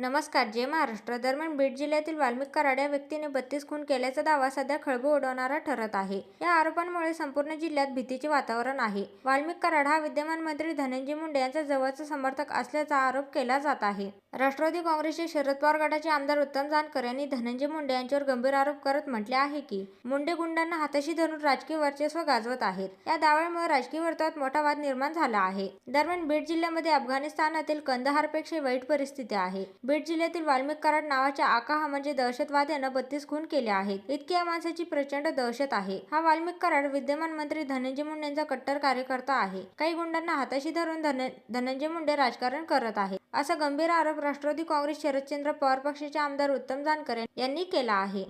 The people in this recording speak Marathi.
नमस्कार जे महाराष्ट्र दरम्यान बीड जिल्ह्यातील वाल्मिक कराड या व्यक्तीने बत्तीस खून केल्याचा दावा सध्या खळबळ उडवणारा ठरत आहे. या आरोपांमुळे संपूर्ण जिल्ह्यात भीतीचे वातावरण आहे. वाल्मिक कराड हा विद्यमान मंत्री धनंजय मुंडे यांचा जवळचा समर्थक असल्याचा आरोप केला जात आहे. राष्ट्रवादी काँग्रेसचे शरद पवार गटाचे आमदार उत्तम जानकर यांनी धनंजय मुंडे यांच्यावर गंभीर आरोप करत म्हटले आहे की मुंडे गुंडांना हाताशी धरून राजकीय वर्चस्व गाजवत आहेत. या दाव्यामुळे राजकीय वर्तुळात मोठा वाद निर्माण झाला आहे. दरम्यान बीड जिल्ह्यामध्ये अफगाणिस्तानातील कंदहारपेक्षा वाईट परिस्थिती आहे. बीड जिल्ह्यातील वाल्मिक कराड नावाच्या आकाहा म्हणजे दहशतवाद्यानं बत्तीस खून केले आहेत. इतकी या माणसाची प्रचंड दहशत आहे. हा वाल्मिक कराड विद्यमान मंत्री धनंजय मुंडे यांचा कट्टर कार्यकर्ता आहे. काही गुंडांना हाताशी धरून धन धनंजय मुंडे राजकारण करत आहे असा गंभीर आरोप राष्ट्रवादी काँग्रेस शरदचंद्र पवार पक्षाचे आमदार उत्तम जानकर यांनी केला आहे.